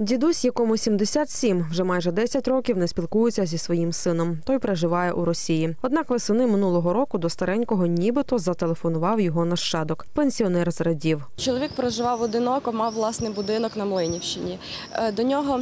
Дідусь, якому 77, вже майже 10 років не спілкується зі своїм сином. Той проживає у Росії. Однак весени минулого року до старенького нібито зателефонував його нащадок. Пенсіонер зрадів. Чоловік проживав одиноко, мав власний будинок на Млинівщині. Е, До нього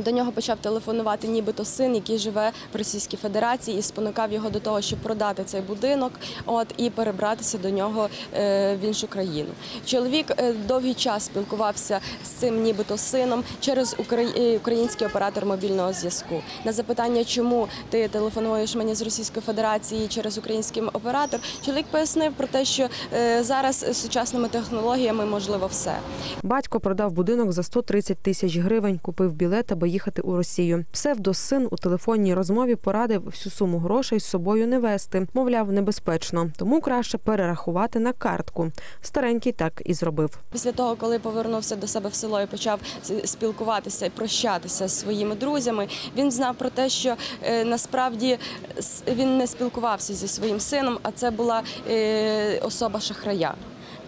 до нього почав телефонувати нібито син, який живе в Російській Федерації, і спонукав його до того, щоб продати цей будинок, от і перебратися до нього е, в іншу країну. Чоловік е, довгий час спілкувався з цим, нібито сином, через е, український оператор мобільного зв'язку. На запитання, чому ти телефонуєш мені з Російської Федерації через український оператор, чоловік пояснив про те, що зараз з сучасними технологіями можливо все. Батько продав будинок за 130 тисяч гривень, купив білет, аби їхати у Росію. Псевдосин у телефонній розмові порадив всю суму грошей з собою не вести. Мовляв, небезпечно, тому краще перерахувати на картку. Старенький так і зробив. Після того, коли повернувся до себе в село і почав спілкуватися і прощатися зі своїми друзями, він знав про те, що е, насправді він не спілкувався зі своїм сином, а це була е, особа шахрая.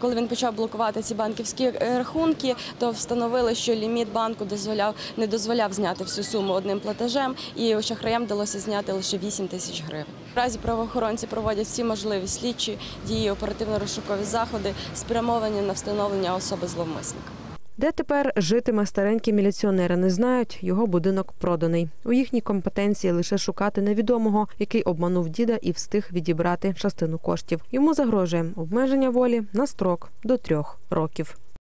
Коли він почав блокувати ці банківські е, рахунки, то встановили, що ліміт банку дозволяв не дозволяв зняти всю суму одним платежем, і шахраям вдалося зняти лише 8 тисяч гривень. Разі правоохоронці проводять всі можливі слідчі дії, оперативно-розшукові заходи, спрямовані на встановлення особи зловмисника. Де тепер житиме старенькі міліціонери, не знають. Його будинок проданий. У їхній компетенції лише шукати невідомого, який обманув діда і встиг відібрати частину коштів. Йому загрожує обмеження волі на строк до трьох років.